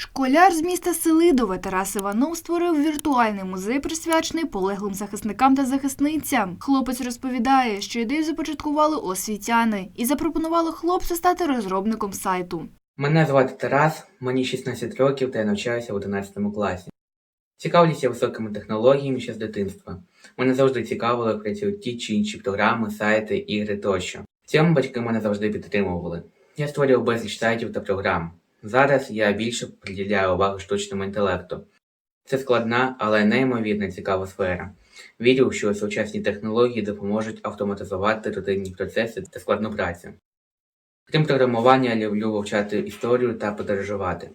Школяр з міста Селидове Тарас Іванов створив віртуальний музей, присвячений полеглим захисникам та захисницям. Хлопець розповідає, що ідею започаткували освітяни і запропонували хлопцю стати розробником сайту. Мене звати Тарас, мені 16 років та я навчаюся в 11 класі. Цікавлюся високими технологіями ще з дитинства. Мене завжди цікавило, працюють ті чи інші програми, сайти, ігри тощо. В цьому батьки мене завжди підтримували. Я створював безліч сайтів та програм. Зараз я більше приділяю увагу штучному інтелекту. Це складна, але неймовірно цікава сфера. Вірю, що сучасні технології допоможуть автоматизувати родинні процеси та складну працю. Крім програмування, люблю вивчати історію та подорожувати.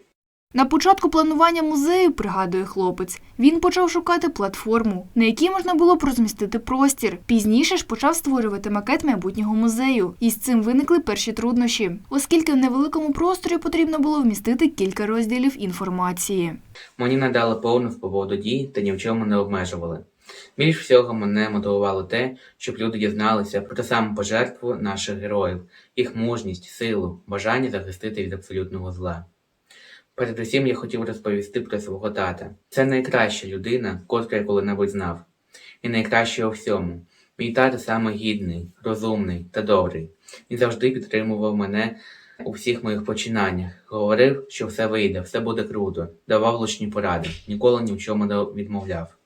На початку планування музею, пригадує хлопець, він почав шукати платформу, на якій можна було б розмістити простір. Пізніше ж почав створювати макет майбутнього музею. І з цим виникли перші труднощі, оскільки в невеликому просторі потрібно було вмістити кілька розділів інформації. Мені надали повну свободу дій та ні в чому не обмежували. Більш всього мене мотивувало те, щоб люди дізналися про ту саму пожертву наших героїв, їх мужність, силу, бажання захистити від абсолютного зла. Передусім я хотів розповісти про свого тата. Це найкраща людина, котру я коли-небудь знав. І найкраще у всьому. Мій тато саме гідний, розумний та добрий. Він завжди підтримував мене у всіх моїх починаннях. Говорив, що все вийде, все буде круто, давав лучні поради, ніколи ні в чому не відмовляв.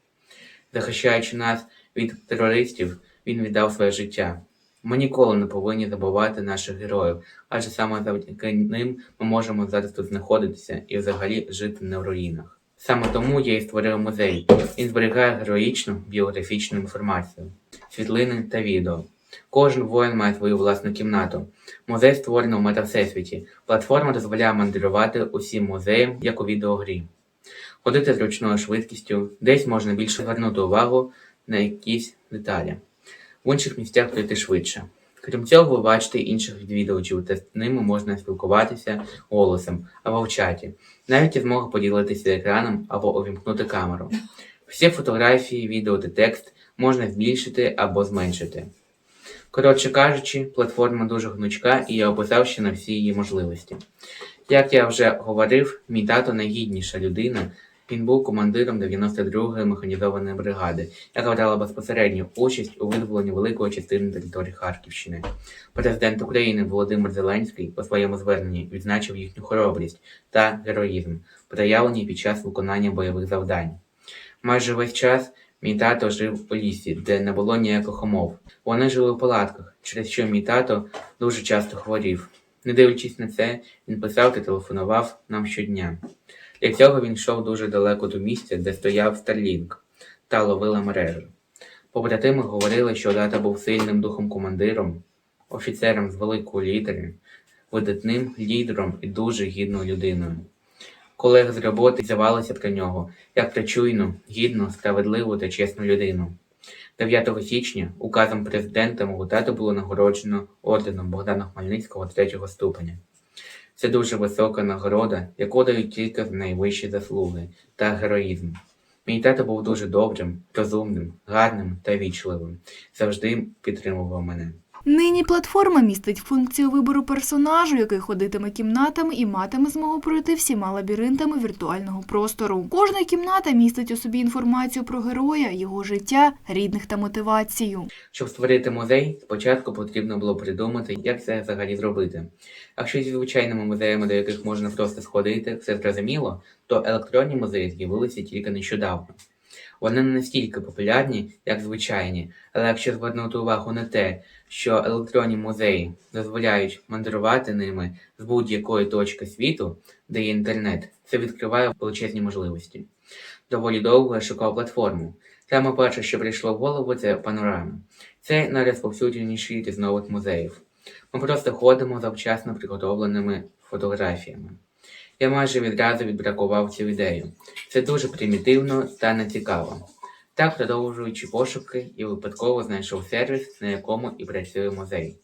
Захищаючи нас від терористів, він віддав своє життя. Ми ніколи не повинні забувати наших героїв, адже саме завдяки ним ми можемо зараз тут знаходитися і взагалі жити не в руїнах. Саме тому я і створив музей. Він зберігає героїчну біографічну інформацію, світлини та відео. Кожен воїн має свою власну кімнату. Музей створено в метавсесвіті. Платформа дозволяє мандрувати усім музеям, як у відеогрі. Ходити зручною швидкістю, десь можна більше звернути увагу на якісь деталі, в інших місцях пройти швидше. Крім цього, ви бачите інших відвідувачів, та з ними можна спілкуватися голосом або в чаті. Навіть є змога поділитися екраном або увімкнути камеру. Всі фотографії, відео та текст можна збільшити або зменшити. Коротше кажучи, платформа дуже гнучка і я описав ще на всі її можливості. Як я вже говорив, мій тато найгідніша людина. Він був командиром 92-ї механізованої бригади, яка брала безпосередню участь у визволенні великої частини території Харківщини. Президент України Володимир Зеленський у своєму зверненні відзначив їхню хоробрість та героїзм, проявлені під час виконання бойових завдань. Майже весь час мій тато жив у лісі, де не було ніяких умов. Вони жили у палатках, через що мій тато дуже часто хворів. Не дивлячись на це, він писав та телефонував нам щодня. Для цього він йшов дуже далеко до місця, де стояв Starlink, та ловила мережу. Побратими говорили, що тата був сильним духом командиром, офіцером з великої літери, видатним лідером і дуже гідною людиною. Колеги з роботи з'явалися про нього як про чуйну, гідну, справедливу та чесну людину. 9 січня указом президента мого тата було нагороджено орденом Богдана Хмельницького третього ступеня. Це дуже висока нагорода, яку дають тільки найвищі заслуги та героїзм. Мій тато був дуже добрим, розумним, гарним та вічливим. Завжди підтримував мене. Нині платформа містить функцію вибору персонажу, який ходитиме кімнатами і матиме змогу пройти всіма лабіринтами віртуального простору. Кожна кімната містить у собі інформацію про героя, його життя, рідних та мотивацію. Щоб створити музей, спочатку потрібно було придумати, як це взагалі зробити. Якщо зі звичайними музеями, до яких можна просто сходити, все зрозуміло, то електронні музеї з'явилися тільки нещодавно. Вони не настільки популярні, як звичайні, але якщо звернути увагу на те, що електронні музеї дозволяють мандрувати ними з будь-якої точки світу, де є інтернет, це відкриває величезні можливості. Доволі довго я шукав платформу. Саме перше, що прийшло в голову, це панорама. Це найрозповсюдженіший із нових музеїв. Ми просто ходимо за вчасно приготовленими фотографіями. Я майже відразу відбракував цю ідею. Це дуже примітивно та нецікаво. Так, продовжуючи пошуки, і випадково знайшов сервіс, на якому і працює музей.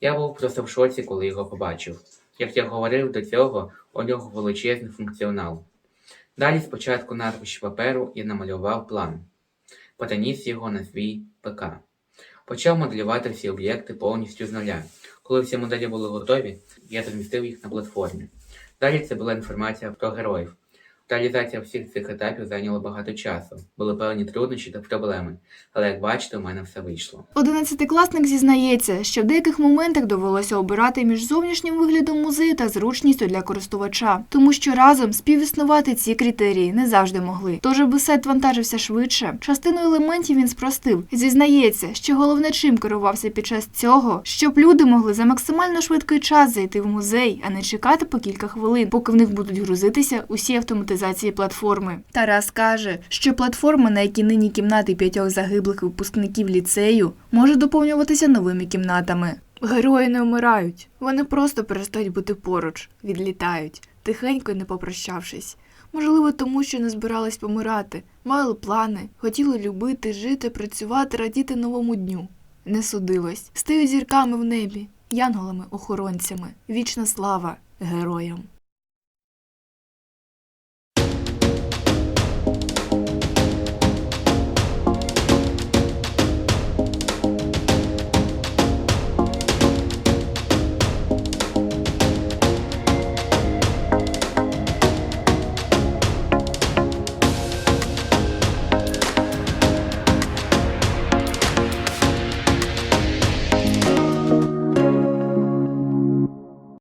Я був просто в шоці, коли його побачив. Як я говорив до цього, у нього величезний функціонал. Далі спочатку на паперу я намалював план, переніс його на свій ПК. Почав моделювати всі об'єкти повністю з нуля. Коли всі моделі були готові, я розмістив їх на платформі. Далі це була інформація про героїв. Реалізація всіх цих етапів зайняла багато часу, були певні труднощі та проблеми, але як бачите, у мене все вийшло. Одинадцятикласник зізнається, що в деяких моментах довелося обирати між зовнішнім виглядом музею та зручністю для користувача, тому що разом співіснувати ці критерії не завжди могли. Тож, аби сайт вантажився швидше, частину елементів він спростив. Зізнається, що головне чим керувався під час цього, щоб люди могли за максимально швидкий час зайти в музей, а не чекати по кілька хвилин, поки в них будуть грузитися усі автоматизації платформи. Тарас каже, що платформа, на якій нині кімнати п'ятьох загиблих випускників ліцею, може доповнюватися новими кімнатами. Герої не вмирають, вони просто перестають бути поруч, відлітають, тихенько не попрощавшись. Можливо, тому що не збирались помирати, мали плани, хотіли любити, жити, працювати, радіти новому дню. Не судилось, стають зірками в небі, янголами-охоронцями. Вічна слава героям.